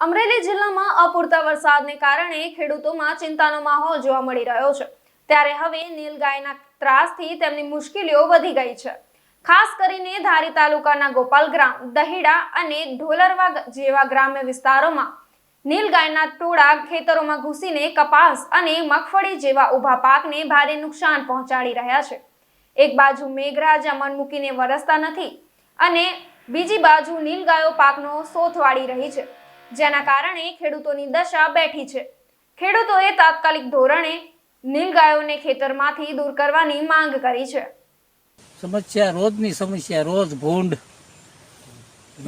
અમરેલી જિલ્લામાં અપૂરતા વરસાદને કારણે ખેડૂતોમાં ચિંતાનો માહોલ જોવા મળી રહ્યો છે. ત્યારે હવે નીલગાયના ત્રાસથી તેમની મુશ્કેલીઓ વધી ગઈ છે. ખાસ કરીને ધારી તાલુકાના ગોપાલગ્રામ દહીડા અને ઢોલરવા જેવા ગ્રામ્ય વિસ્તારોમાં નીલગાયના ટોળા ખેતરોમાં ઘૂસીને કપાસ અને મગફળી જેવા ઊભા પાકને ભારે નુકસાન પહોંચાડી રહ્યા છે. એક બાજુ મેઘરાજા મન મૂકીને વરસતા નથી અને બીજી બાજુ નીલગાયો પાકનો સોથ વાળી રહી છે. જેના કારણે ખેડૂતોની દશા બેઠી છે. ખેડૂતોએ તાત્કાલિક ધોરણે નીલગાયોને ખેતરમાંથી દૂર કરવાની માંગ કરી છે. સમસ્યા રોજની સમસ્યા રોજ ભૂંડ.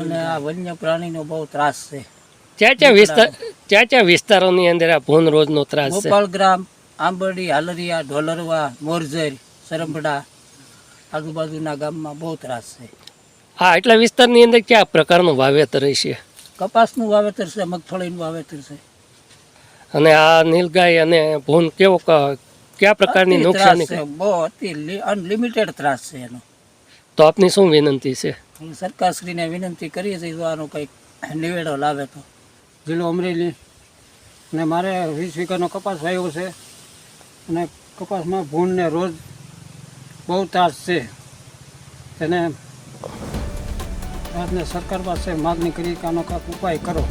અને આ વન્ય પ્રાણીનો બહુ ત્રાસ છે. ક્યાં ક્યાં વિસ્તાર ક્યાં ક્યાં વિસ્તારોની અંદર આ ભૂંડ રોજનો ત્રાસ છે? ગોપાલગ્રામ આંબરડી હાલરિયા ઢોલરવા મોરજર સરંભડા આજુબાજુના ગામમાં બહુ ત્રાસ છે. હા એટલા વિસ્તારની અંદર કયા પ્રકારનું વાવેતર છે કપાસનું વાવેતર છે મગફળીનું વાવેતર છે. અને આ નીલગાય અને ભૂન કેવો ક- કયા પ્રકારની નુકસાની છે બહુ અતિ અનલિમિટેડ ત્રાસ છે એનો. તો આપની શું વિનંતી છે? હું સરકારશ્રીને વિનંતી કરીએ છીએ જો આનો કંઈક નિવેડો લાવે તો. જિલ્લો અમરેલી ને મારે વીસ વીઘાનો કપાસ વાવ્યો છે અને કપાસમાં ભૂનને રોજ બહુ ત્રાસ છે. તેને આજને સરકાર પાસે માગણી કરી કે આનો કાંઈક ઉપાય કરો.